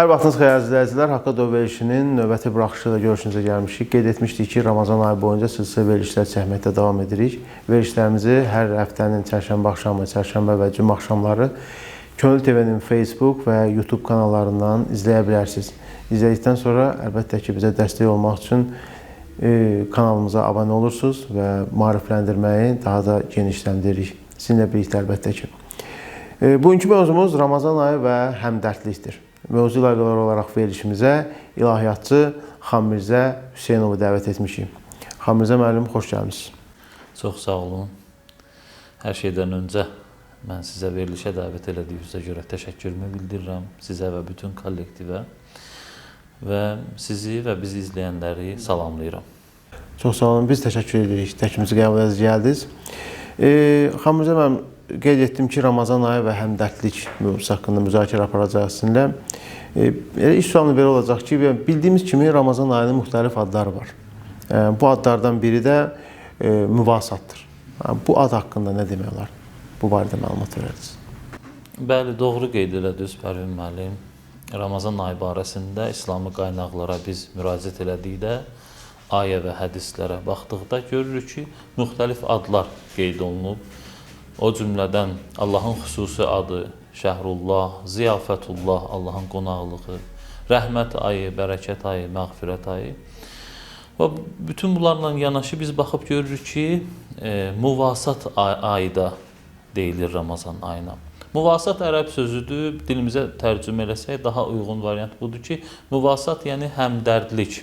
Hər vaxtınız xeyir izləyicilər. Haqqa Döv verilişinin növbəti buraxışı ilə görüşünüzə gəlmişik. Qeyd etmişdik ki, Ramazan ayı boyunca silsilə verilişlər çəkməkdə davam edirik. Verilişlərimizi hər həftənin çərşənbə axşamı, çərşənbə və cümə axşamları Könül TV-nin Facebook və YouTube kanallarından izləyə bilərsiniz. İzlədikdən sonra əlbəttə ki, bizə dəstək olmaq üçün e, kanalımıza abunə olursunuz və maarifləndirməyi daha da genişləndiririk. Sizinlə birlikdə əlbəttə ki. E, Bugünkü mövzumuz Ramazan ayı və həmdərdlikdir. Mövzu ilə əlaqədar olaraq verilişimizə ilahiyyatçı Xanmirzə Hüseynovu dəvət etmişik. Xanmirzə müəllim, xoş gəlmisiniz. Çox sağ olun. Hər şeydən öncə mən sizə verilişə dəvət elədiyinizə görə təşəkkürümü bildirirəm sizə və bütün kollektivə və sizi və bizi izləyənləri salamlayıram. Çox sağ olun. Biz təşəkkür edirik. Təklifimizi qəbul edib gəldiniz. E, Xanmirzə müəllim, qeyd etdim ki, Ramazan ayı və həmdərdlik mövzusu haqqında müzakirə aparacağıq sizinlə. E, elə iş sualı belə olacaq ki, bildiyimiz kimi Ramazan ayının müxtəlif adları var. E, bu adlardan biri də e, müvasatdır. Bu ad haqqında nə demək olar? Bu barədə məlumat verərsiniz. Bəli, doğru qeyd elədiniz Pərvin müəllim. Ramazan ayı barəsində İslami qaynaqlara biz müraciət elədikdə ayə və hədislərə baxdıqda görürük ki, müxtəlif adlar qeyd olunub. O cümlədən Allahın xüsusi adı Şəhrullah, Ziyafətullah, Allahın qonaqlığı, rəhmət ayı, bərəkət ayı, məğfirət ayı. Və bütün bunlarla yanaşı biz baxıb görürük ki, e, muvasat ay- ayda deyilir Ramazan ayına. Muvasat ərəb sözüdür. Dilimizə tərcümə eləsək daha uyğun variant budur ki, muvasat yəni həmdərdlik.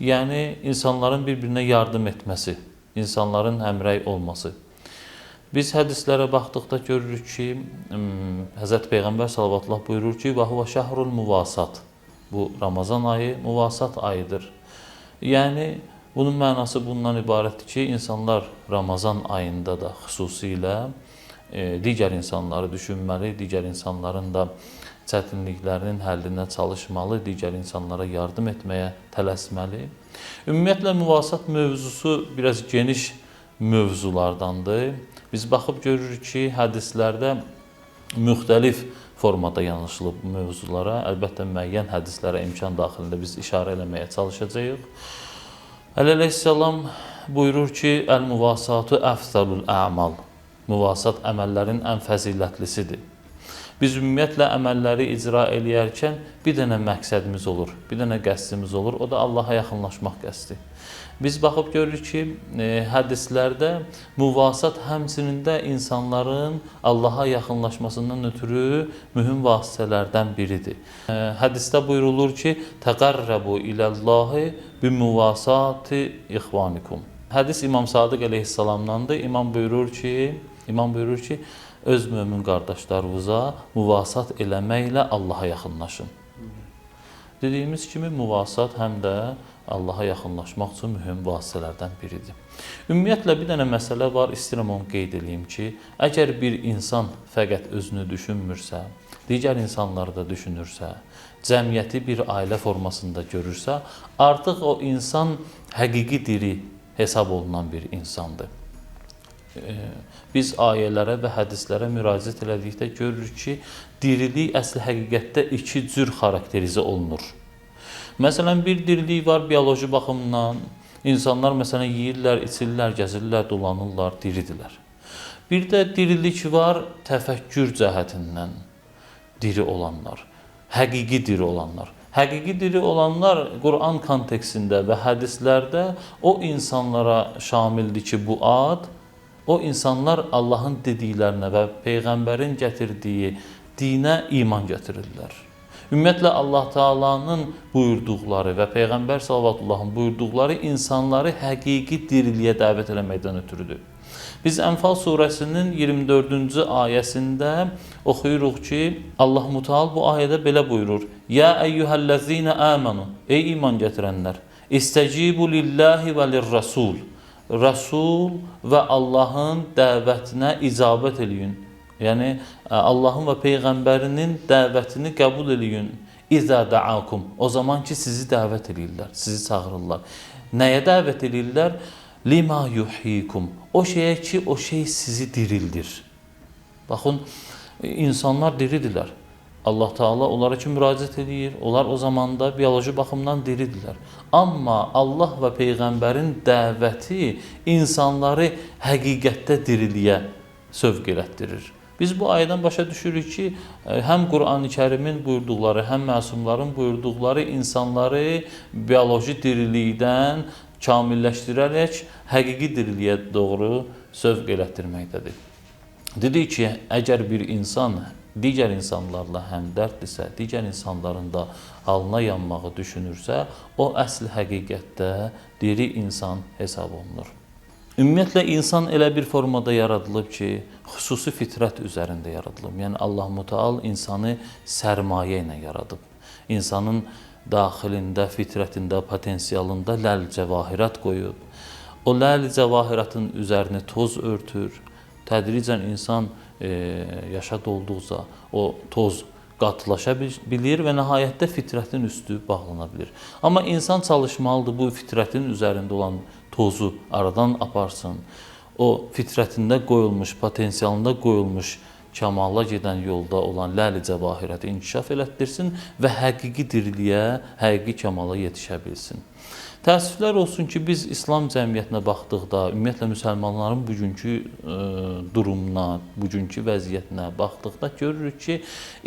Yəni insanların bir-birinə yardım etməsi, insanların həmrəy olması. Biz hədislərə baxdıqda görürük ki, Həzrət Peyğəmbər sallallahu buyurur ki, "Və huve şəhrul muvasat." Bu Ramazan ayı muvasat ayıdır. Yəni bunun mənası bundan ibarətdir ki, insanlar Ramazan ayında da xüsusilə e, digər insanları düşünməli, digər insanların da çətinliklərinin həllinə çalışmalı, digər insanlara yardım etməyə tələsməli. Ümumiyyətlə müvasat mövzusu biraz geniş mövzulardandır. Biz baxıb görürük ki, hədislərdə müxtəlif formada yanaşılıb mövzulara. Əlbəttə müəyyən hədislərə imkan daxilində biz işarə eləməyə çalışacağıq. Əleyhissalam buyurur ki, əl-muvasatu əfzalul a'mal. Muvasat əməllərin ən fəzilətlisidir. Biz ümumiyyətlə əməlləri icra eləyərkən bir dənə məqsədimiz olur, bir dənə qəsdimiz olur, o da Allaha yaxınlaşmaq qəsdi. Biz baxıb görürük ki, e, hədislərdə muvasat həmçinin də insanların Allaha yaxınlaşmasından ötürü mühüm vasitələrdən biridir. E, hədisdə buyurulur ki, "Təqarrabu ilallahi bi muvasati ixvanikum." Hədis İmam Sadiq əleyhissalamdandır. İmam buyurur ki, İmam buyurur ki, öz mömin qardaşlarınıza muvasat eləməklə Allaha yaxınlaşın. Dediyimiz kimi muvasat həm də Allaha yaxınlaşmaq üçün mühüm vasitələrdən biridir. Ümumiyyətlə bir dənə məsələ var, istəyirəm onu qeyd edeyim ki, əgər bir insan fəqət özünü düşünmürsə, digər insanları da düşünürsə, cəmiyyəti bir ailə formasında görürsə, artıq o insan həqiqi diri hesab olunan bir insandır. Biz ayələrə və hədislərə müraciət elədikdə görürük ki, dirilik əsl həqiqətdə iki cür xarakterizə olunur. Məsələn, bir dirilik var bioloji baxımdan. İnsanlar məsələn yeyirlər, içirlər, gəzirlər, dolanırlar, diridirlər. Bir də dirilik var təfəkkür cəhətindən diri olanlar, həqiqi diri olanlar. Həqiqi diri olanlar Quran kontekstində və hədislərdə o insanlara şamildir ki, bu ad o insanlar Allahın dediklərinə və peyğəmbərin gətirdiyi dinə iman gətirirlər. Ümumiyyətlə Allah Taala'nın buyurduqları və peyğəmbər sallallahu buyurduqları insanları həqiqi diriliyə dəvət etməkdən ötürüdür. Biz Ənfal surəsinin 24-cü ayəsində oxuyuruq ki, Allah Müteal bu ayədə belə buyurur: "Ya eyyuhellezine amanu" Ey iman gətirənlər, istəcibu lillahi və lirrasul. Rasul və Allahın dəvətinə icabət eləyin. Yəni Allahın və peyğəmbərinin dəvətini qəbul eləyin. İza da'akum. O zaman ki sizi dəvət eləyirlər, sizi çağırırlar. Nəyə dəvət eləyirlər? Lima yuhyikum. O şeyə ki, o şey sizi dirildir. Baxın, insanlar diridirlər. Allah Taala onlara üçün müraciət edir. Onlar o zamanda bioloji baxımdan diridirlər. Amma Allah və peyğəmbərin dəvəti insanları həqiqətdə diriliyə sövq elətdirir. Biz bu ayədən başa düşürük ki, e, həm Qurani Kərimin buyurduqları, həm məsumların buyurduqları insanları bioloji dirilikdən kamilləşdirərək həqiqi diriliyə doğru sövq elətdirməkdədir. Dedi ki, əgər bir insan digər insanlarla həmdərddirsə, digər insanların da halına yanmağı düşünürsə, o əsl həqiqətdə diri insan hesab olunur. Ümumiyyətlə insan elə bir formada yaradılıb ki, xüsusi fitrət üzərində yaradılıb. Yəni Allah Mütəal insanı sərmayə ilə yaradıb. İnsanın daxilində, fitrətində, potensialında ləl-cəvahirat qoyub. O ləl-cəvahiratın üzərini toz örtür. Tədricən insan e, yaşad olduqca o toz qatılaşa bil- bilir və nəhayətdə fitrətin üstü bağlana bilir. Amma insan çalışmalıdır bu fitrətin üzərində olan tozu aradan aparsın. O fitrətində qoyulmuş, potensialında qoyulmuş kamala gedən yolda olan ləli cəvahirəti inkişaf elətdirsin və həqiqi diriliyə, həqiqi kamala yetişə bilsin. Təəssüflər olsun ki, biz İslam cəmiyyətinə baxdıqda, ümumiyyətlə müsəlmanların bugünkü ə, durumuna, bugünkü vəziyyətinə baxdıqda görürük ki,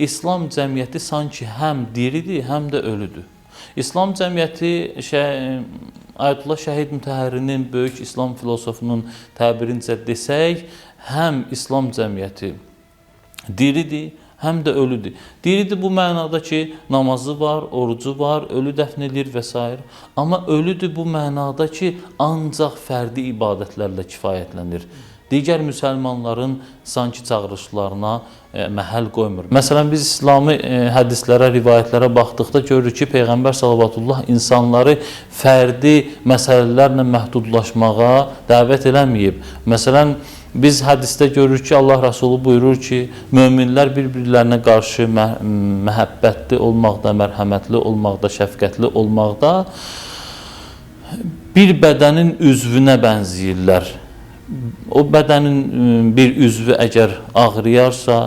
İslam cəmiyyəti sanki həm diridir, həm də ölüdür. İslam cəmiyyəti şə- Ayətullah Şəhid Mütəhhirinin böyük İslam filosofunun təbirincə desək, həm İslam cəmiyyəti diridir, həm də ölüdür. Diridir bu mənada ki, namazı var, orucu var, ölü dəfn edir və s. Amma ölüdür bu mənada ki, ancaq fərdi ibadətlərlə kifayətlənir. Digər müsəlmanların sanki çağırışlarına e, məhəl qoymur. Məsələn biz İslami e, hədislərə, rivayətlərə baxdıqda görürük ki, peyğəmbər sallallahu insanları fərdi məsələlərlə məhdudlaşmağa dəvət eləməyib. Məsələn Biz hədisdə görürük ki, Allah Rəsulu buyurur ki, möminlər bir-birlərinə qarşı mə məhəbbətli olmaqda, mərhəmətli olmaqda, şəfqətli olmaqda bir bədənin üzvünə bənzəyirlər. O bədənin bir üzvü əgər ağrıyarsa,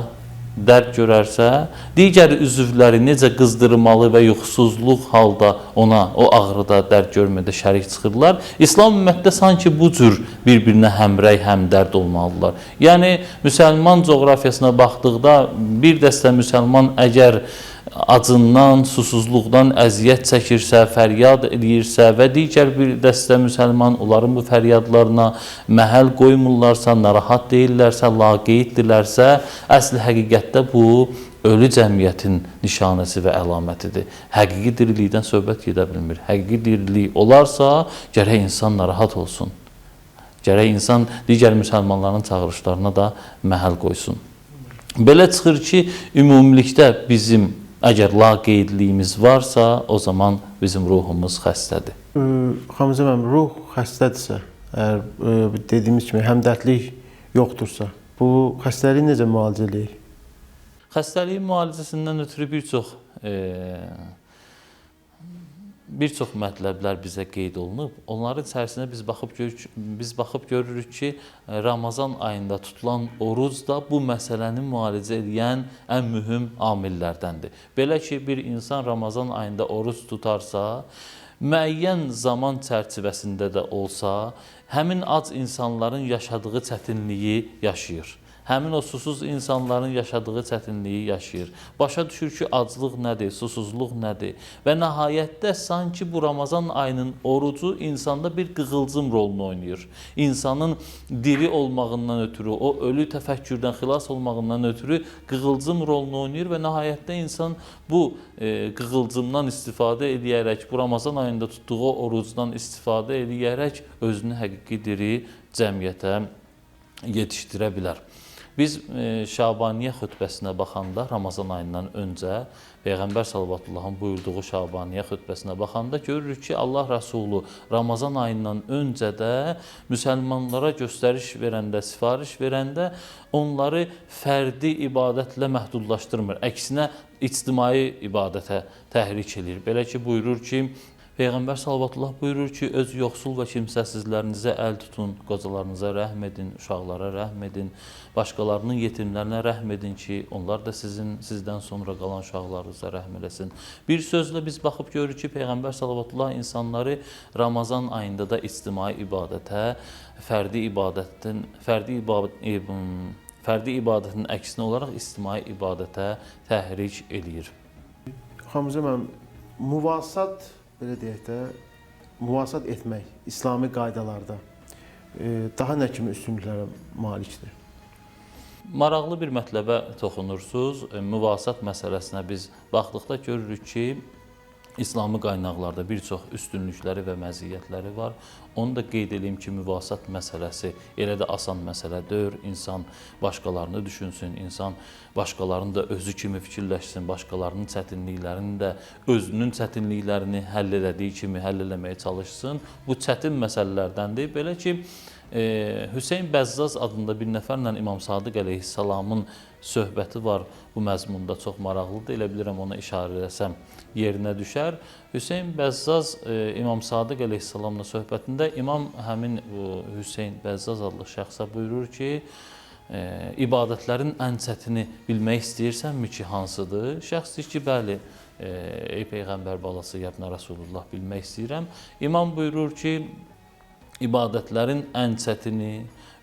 dərd görərsə, digər üzvləri necə qızdırmalı və yuxusuzluq halda ona o ağrıda, dərd görmədə şərik çıxırlar. İslam ümmətdə sanki bu cür bir-birinə həmrəy, həmdərd olmalıdırlar. Yəni müsəlman coğrafiyasına baxdıqda bir dəstə müsəlman əgər acından, susuzluqdan əziyyət çəkirsə, fəryad eləyirsə və digər bir dəstə müsəlman onların bu fəryadlarına məhəl qoymurlarsa, narahat deyirlərsə, laqeyddirlərsə, əsl həqiqətdə bu ölü cəmiyyətin nişanəsi və əlamətidir. Həqiqi dirilikdən söhbət gedə bilmir. Həqiqi dirilik olarsa, gərək insan narahat olsun. Gərək insan digər müsəlmanların çağırışlarına da məhəl qoysun. Belə çıxır ki, ümumilikdə bizim əgər laqeydliyimiz varsa, o zaman bizim ruhumuz xəstədir. Xanımca müəllim, ruh xəstədirsə, əgər dediyimiz kimi həmdərdlik yoxdursa, bu xəstəliyi necə müalicə eləyir? Xəstəliyin müalicəsindən ötürü bir çox e, bir çox mətləblər bizə qeyd olunub. Onların içərisində biz baxıb görürük, biz baxıb görürük ki, Ramazan ayında tutulan oruc da bu məsələni müalicə edən ən mühüm amillərdəndir. Belə ki, bir insan Ramazan ayında oruc tutarsa, müəyyən zaman çərçivəsində də olsa, həmin ac insanların yaşadığı çətinliyi yaşayır. Həmin o susuz insanların yaşadığı çətinliyi yaşayır. Başa düşür ki, aclıq nədir, susuzluq nədir və nəhayətdə sanki bu Ramazan ayının orucu insanda bir qığılcım rolunu oynayır. İnsanın diri olmağından ötürü, o ölü təfəkkürdən xilas olmağından ötürü qığılcım rolunu oynayır və nəhayətdə insan bu e, qığılcımdan istifadə edərək, bu Ramazan ayında tutduğu orucdan istifadə edərək özünü həqiqi diri cəmiyyətə yetişdirə bilər. Biz e, Şabaniyyə xutbəsinə baxanda Ramazan ayından öncə Peyğəmbər sallallahu buyurduğu Şabaniyyə xutbəsinə baxanda görürük ki, Allah Rəsulu Ramazan ayından öncə də müsəlmanlara göstəriş verəndə, sifariş verəndə onları fərdi ibadətlə məhdudlaşdırmır. Əksinə ictimai ibadətə təhrik edir. Belə ki, buyurur ki, Peyğəmbər sallallahu buyurur ki, öz yoxsul və kimsəsizlərinizə əl tutun, qocalarınıza rəhm edin, uşaqlara rəhm edin, başqalarının yetimlərinə rəhm edin ki, onlar da sizin sizdən sonra qalan uşaqlarınıza rəhm eləsin. Bir sözlə biz baxıb görürük ki, Peyğəmbər sallallahu insanları Ramazan ayında da ictimai ibadətə, fərdi ibadətin, fərdi ibadət fərdi ibadətin əksinə olaraq ictimai ibadətə təhrik eləyir. Xanımca mən muvasat belə deyək də muvasat etmək İslami qaydalarda e, daha nə kimi üstünlüklərə malikdir? Maraqlı bir mətləbə toxunursunuz. E, Müvasat məsələsinə biz baxdıqda görürük ki, İslami qaynaqlarda bir çox üstünlükləri və məziyyətləri var. Onu da qeyd edeyim ki, müvasat məsələsi elə də asan məsələ deyil. İnsan başqalarını düşünsün, insan başqalarını da özü kimi fikirləşsin, başqalarının çətinliklərini də özünün çətinliklərini həll elədiyi kimi həll eləməyə çalışsın. Bu çətin məsələlərdəndir. Belə ki, e, Hüseyn Bəzzaz adında bir nəfərlə İmam Sadiq əleyhissalamın söhbəti var. Bu məzmunda çox maraqlıdır. Elə bilirəm ona işarə etsəm yerinə düşər. Hüseyn Bəzzaz e, İmam Sadiq əleyhissalamla söhbətində İmam həmin bu Hüseyn Bəzzaz adlı şəxsə buyurur ki, e, ibadətlərin ən çətini bilmək istəyirsənmi ki, hansıdır? Şəxs deyir ki, bəli, e, ey peyğəmbər balası, yəbnə Rasulullah bilmək istəyirəm. İmam buyurur ki, ibadətlərin ən çətini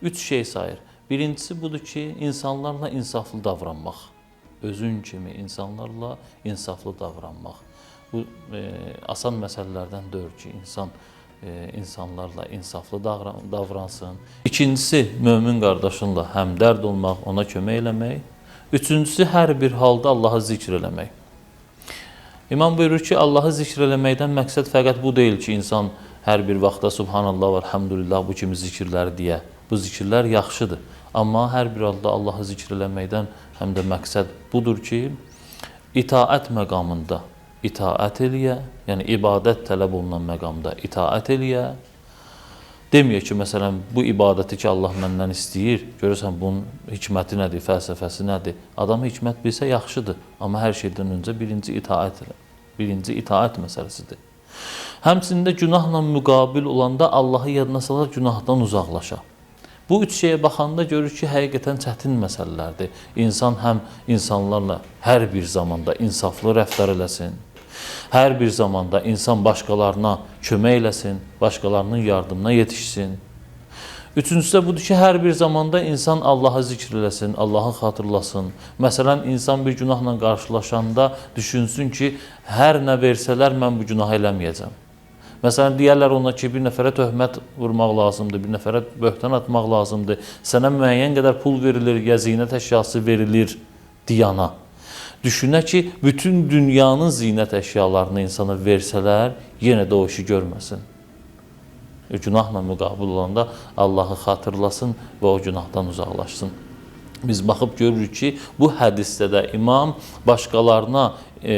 üç şey sayır. Birincisi budur ki, insanlarla insaflı davranmaq. Özün kimi insanlarla insaflı davranmaq. Bu e, asan məsələlərdən deyil ki, insan e, insanlarla insaflı davran davransın. İkincisi mömin qardaşınla həmdərd olmaq, ona kömək eləmək. Üçüncüsü hər bir halda Allahı zikr eləmək. İmam buyurur ki, Allahı zikr eləməkdən məqsəd fəqət bu deyil ki, insan hər bir vaxtda subhanallah və elhamdülillah bu kimi zikirləri deyə. Bu zikirlər yaxşıdır. Amma hər bir halda Allahı zikr eləməkdən həm də məqsəd budur ki, itaət məqamında itaət eləyə, yəni ibadət tələb olunan məqamda itaət eləyə. Demiyor ki, məsələn, bu ibadəti ki, Allah məndən istəyir, görürsən bunun hikməti nədir, fəlsəfəsi nədir? Adam hikmət bilsə yaxşıdır, amma hər şeydən öncə birinci itaət elə. Birinci itaət məsələsidir. Həmçində günahla müqabil olanda Allahı yadına salar, günahdan uzaqlaşa. Bu üç şeyə baxanda görür ki, həqiqətən çətin məsələlərdir. İnsan həm insanlarla hər bir zamanda insaflı rəftar eləsin, hər bir zamanda insan başqalarına kömək eləsin, başqalarının yardımına yetişsin. Üçüncüsü də budur ki, hər bir zamanda insan Allahı zikr eləsin, Allahı xatırlasın. Məsələn, insan bir günahla qarşılaşanda düşünsün ki, hər nə versələr mən bu günahı eləməyəcəm. Məsələn, deyərlər ona ki, bir nəfərə töhmət vurmaq lazımdır, bir nəfərə böhtan atmaq lazımdır, sənə müəyyən qədər pul verilir, ya zinət əşyası verilir diyana. Düşünə ki, bütün dünyanın zinət əşyalarını insana versələr, yenə də o işi görməsin. E, günahla müqabil olanda Allahı xatırlasın və o günahdan uzaqlaşsın. Biz baxıb görürük ki, bu hədisdə də imam başqalarına e,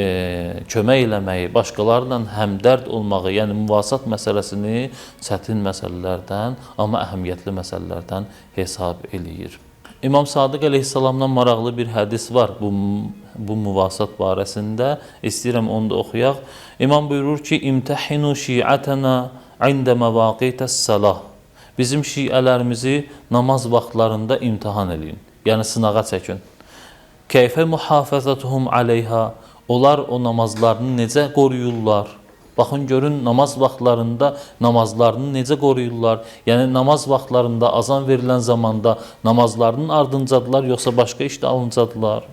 kömək eləməyi, başqalarla həmdərd olmağı, yəni müvasat məsələsini çətin məsələlərdən, amma əhəmiyyətli məsələlərdən hesab eləyir. İmam Sadiq əleyhissalamdan maraqlı bir hədis var bu bu müvasat barəsində. İstəyirəm onu da oxuyaq. İmam buyurur ki: "İmtahinu şi'atana inde mevaqites salah." Bizim şiələrimizi namaz vaxtlarında imtahan eləyin. Yəni sınağa çəkin. Keyfə muhafazatuhum aleyha Onlar o namazlarını necə qoruyurlar? Baxın görün namaz vaxtlarında namazlarını necə qoruyurlar? Yəni namaz vaxtlarında azan verilən zamanda namazlarının ardıncadılar yoxsa başqa işdə alıncadılar?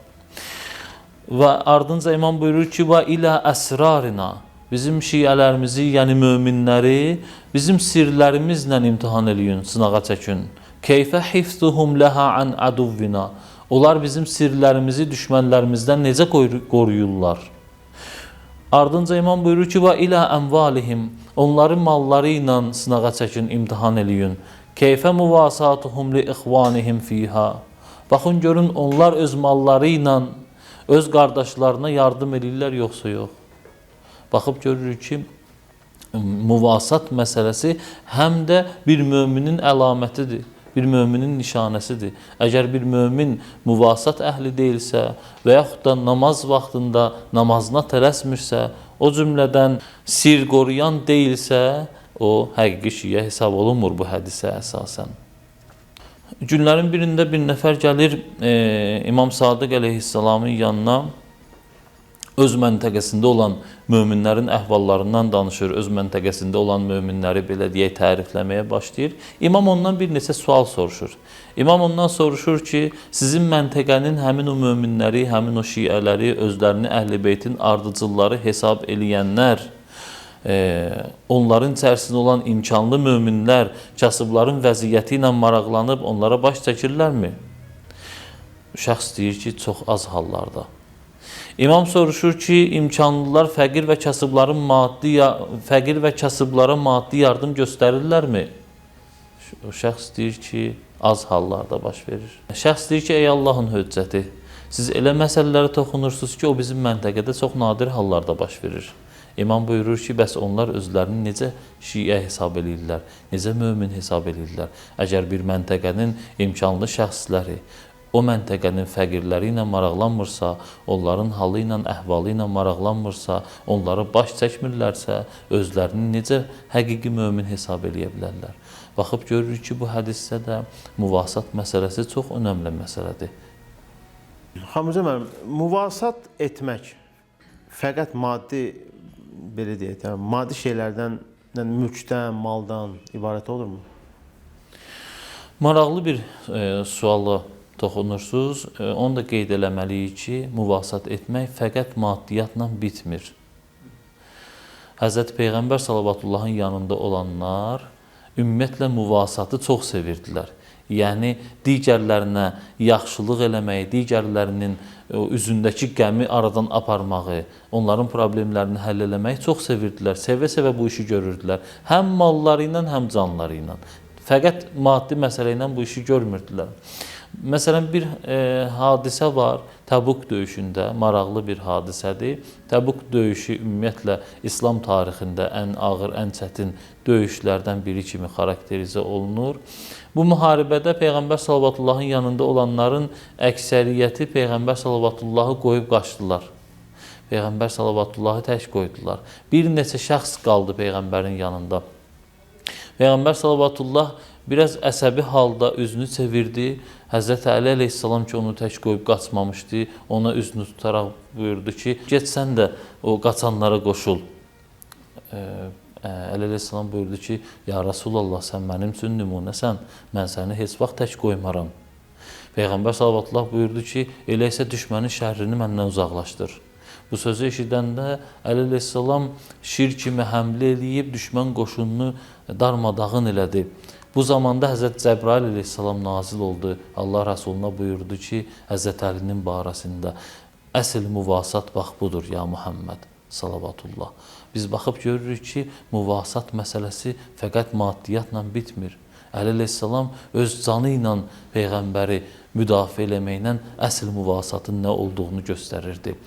Və ardınca imam buyurur ki, "Və ilə əsrarina" Bizim şiələrimizi, yəni möminləri bizim sirlərimizlə imtahan eləyin, sınağa çəkin. Keyfə hifzuhum laha an aduvvina Onlar bizim sirlərimizi düşmənlərimizdən necə qoruyurlar? Ardınca imam buyurur ki, "Və ilə əmvalihim" Onları malları ilə sınağa çəkin, imtahan eləyin. Keyfə muvasatuhum li ixvanihim fiha. Baxın görün onlar öz malları ilə öz qardaşlarına yardım edirlər yoxsa yox. Baxıb görürük ki, muvasat məsələsi həm də bir möminin əlamətidir bir möminin nişanəsidir. Əgər bir mömin müvasat əhli deyilsə və yaxud da namaz vaxtında namazına tələsmirsə, o cümlədən sir qoruyan deyilsə, o həqiqi şiə hesab olunmur bu hədisə əsasən. Günlərin birində bir nəfər gəlir e, İmam Sadiq əleyhissalamın yanına öz məntəqəsində olan möminlərin əhvallarından danışır, öz məntəqəsində olan möminləri belə deyək tərifləməyə başlayır. İmam ondan bir neçə sual soruşur. İmam ondan soruşur ki, sizin məntəqənin həmin o möminləri, həmin o şiələri, özlərini Əhl-i-Beytin ardıcılları hesab eləyənlər, e, onların içərisində olan imkanlı möminlər kasıbların vəziyyəti ilə maraqlanıb onlara baş çəkirlərmi? Şəxs deyir ki, çox az hallarda. İmam soruşur ki, imkanlılar fəqir və kasıbların maddi fəqir və kasıblara maddi yardım göstərirlərmi? O şəxs deyir ki, az hallarda baş verir. Şəxs deyir ki, ey Allahın höccəti, siz elə məsələlərə toxunursunuz ki, o bizim məntəqədə çox nadir hallarda baş verir. İmam buyurur ki, bəs onlar özlərini necə şiə hesab eləyirlər, necə mömin hesab eləyirlər? Əgər bir məntəqənin imkanlı şəxsləri o məntəqənin fəqirləri ilə maraqlanmırsa, onların halı ilə, əhvalı ilə maraqlanmırsa, onları baş çəkmirlərsə, özlərini necə həqiqi mömin hesab eləyə bilərlər? Baxıb görürük ki, bu hədisdə də müvasat məsələsi çox önəmli məsələdir. Hamıca müəllim, müvasat etmək fəqət maddi belə deyək də, maddi şeylərdən, yəni mülkdən, maldan ibarət olurmu? Maraqlı bir e, suala toxunursunuz. E, onu da qeyd eləməliyik ki, müvasat etmək fəqət maddiyyatla bitmir. Həzrət Peyğəmbər sallallahu yanında olanlar ümumiyyətlə müvasatı çox sevirdilər. Yəni digərlərinə yaxşılıq eləməyi, digərlərinin üzündəki qəmi aradan aparmağı, onların problemlərini həll eləməyi çox sevirdilər. Sevə-sevə bu işi görürdülər. Həm malları ilə, həm canları ilə. Fəqət maddi məsələ ilə bu işi görmürdülər. Məsələn bir e, hadisə var Təbuk döyüşündə, maraqlı bir hadisədir. Təbuk döyüşü ümumiyyətlə İslam tarixində ən ağır, ən çətin döyüşlərdən biri kimi xarakterizə olunur. Bu müharibədə Peyğəmbər sallallahu yanında olanların əksəriyyəti Peyğəmbər sallallahu qoyub qaçdılar. Peyğəmbər sallallahu tək qoydular. Bir neçə şəxs qaldı peyğəmbərin yanında. Peyğəmbər sallallahu biraz əsəbi halda üzünü çevirdi. Həzrət Əli əleyhissalam ki, onu tək qoyub qaçmamışdı, ona üzünü tutaraq buyurdu ki, get sən də o qaçanlara qoşul. Əli əleyhissalam buyurdu ki, ya Rasulullah sən mənim üçün nümunəsən, mən səni heç vaxt tək qoymaram. Peyğəmbər sallallahu buyurdu ki, elə isə düşmənin şərrini məndən uzaqlaşdır. Bu sözü eşidəndə Əli əleyhissalam şir kimi həmlə eləyib düşmən qoşununu darmadağın elədi. Bu zamanda Həzrət Cəbrail əleyhissalam nazil oldu. Allah Rəsuluna buyurdu ki, Həzrət Əlinin barəsində əsl müvasat bax budur ya Muhammed salavatullah. Biz baxıb görürük ki, müvasat məsələsi fəqət maddiyyatla bitmir. Əli əleyhissalam öz canı ilə peyğəmbəri müdafiə eləməklə əsl müvasatın nə olduğunu göstərirdi.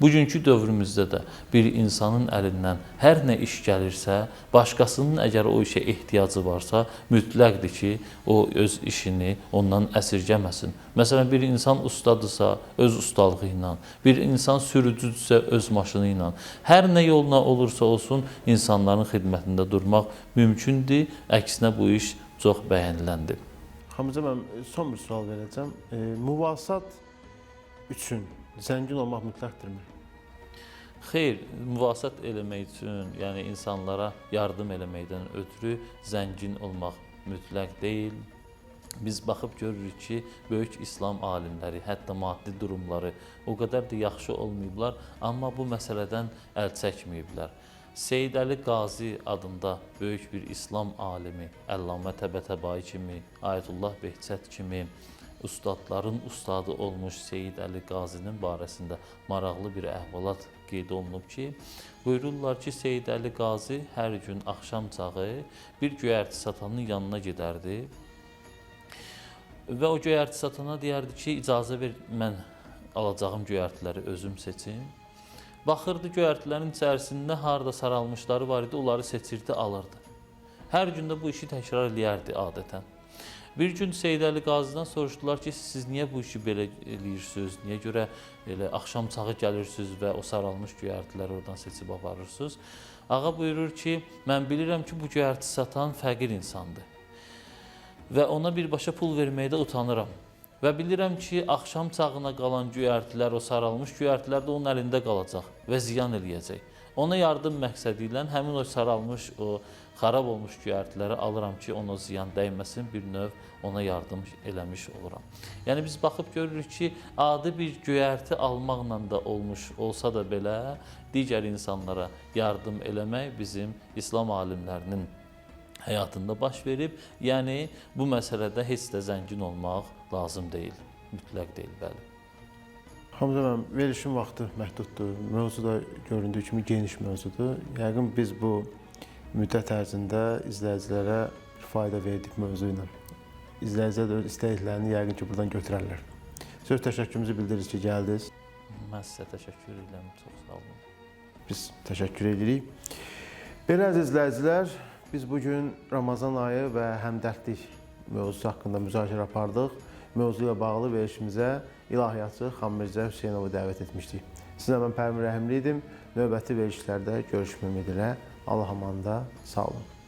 Bugünkü dövrümüzdə də bir insanın əlindən hər nə iş gəlirsə, başqasının əgər o işə ehtiyacı varsa, mütləqdir ki, o öz işini ondan əsirgəməsin. Məsələn, bir insan ustadırsa, öz ustalığı ilə, bir insan sürücüdürsə, öz maşını ilə, hər nə yolla olursa olsun, insanların xidmətində durmaq mümkündür. Əksinə bu iş çox bəyəniləndir. Hamıca müəllim, son bir sual verəcəm. E, müvasat üçün zəngin olmaq mütləqdirmi? Xeyr, müvasat eləmək üçün, yəni insanlara yardım eləməkdən ötürü zəngin olmaq mütləq deyil. Biz baxıb görürük ki, böyük İslam alimləri, hətta maddi durumları o qədər də yaxşı olmayıblar, amma bu məsələdən əl çəkməyiblər. Seyyid Əli Qazi adında böyük bir İslam alimi, Əllamə Təbətəbai kimi, Ayətullah Behçət kimi ustadların ustadı olmuş Seyyid Əli Qazinin barəsində maraqlı bir əhvalat qeyd olunub ki, buyururlar ki, Seyyid Əli Qazi hər gün axşam çağı bir göyərti satanın yanına gedərdi və o göyərti satana deyərdi ki, icazə ver mən alacağım göyərtiləri özüm seçim. Baxırdı göyərtilərin içərisində harda saralmışları var idi, onları seçirdi, alırdı. Hər gün də bu işi təkrar eləyərdi adətən. Bir gün Seyid Əli Qazidən soruşdular ki, siz niyə bu işi belə eləyirsiniz? Niyə görə elə axşam çağı gəlirsiniz və o saralmış göyərtiləri oradan seçib aparırsınız? Ağa buyurur ki, mən bilirəm ki, bu göyərti satan fəqir insandır. Və ona birbaşa pul verməkdə utanıram. Və bilirəm ki, axşam çağına qalan göyərtilər, o saralmış göyərtilər də onun əlində qalacaq və ziyan eləyəcək. Ona yardım məqsədi ilə həmin o saralmış, o xarab olmuş göyərtiləri alıram ki, ona ziyan dəyməsin, bir növ ona yardım eləmiş oluram. Yəni biz baxıb görürük ki, adi bir göyərti almaqla da olmuş olsa da belə digər insanlara yardım eləmək bizim İslam alimlərinin həyatında baş verib. Yəni bu məsələdə heç də zəngin olmaq lazım deyil. Mütləq deyil, bəli. Hamza müəllim, verilişin vaxtı məhduddur. Mövzu da göründüyü kimi geniş mövzudur. Yəqin biz bu müddət ərzində izləyicilərə bir fayda verdik mövzu ilə. İzləyicilər də öz istəklərini yəqin ki, buradan götürərlər. Söz təşəkkürümüzü bildiririk ki, gəldiniz. Mən sizə təşəkkür edirəm. Çox sağ olun. Biz təşəkkür edirik. Belə əziz izləyicilər, biz bu gün Ramazan ayı və həmdərdlik mövzusu haqqında müzakirə apardıq. Mövzu ilə bağlı verilişimizə ilahiyyatçı Xanmirzə Hüseynovu dəvət etmişdik. Sizə mən Pərvin Rəhimli idim. Növbəti verilişlərdə görüşmək ümidi ilə Allah amanda sağ olun.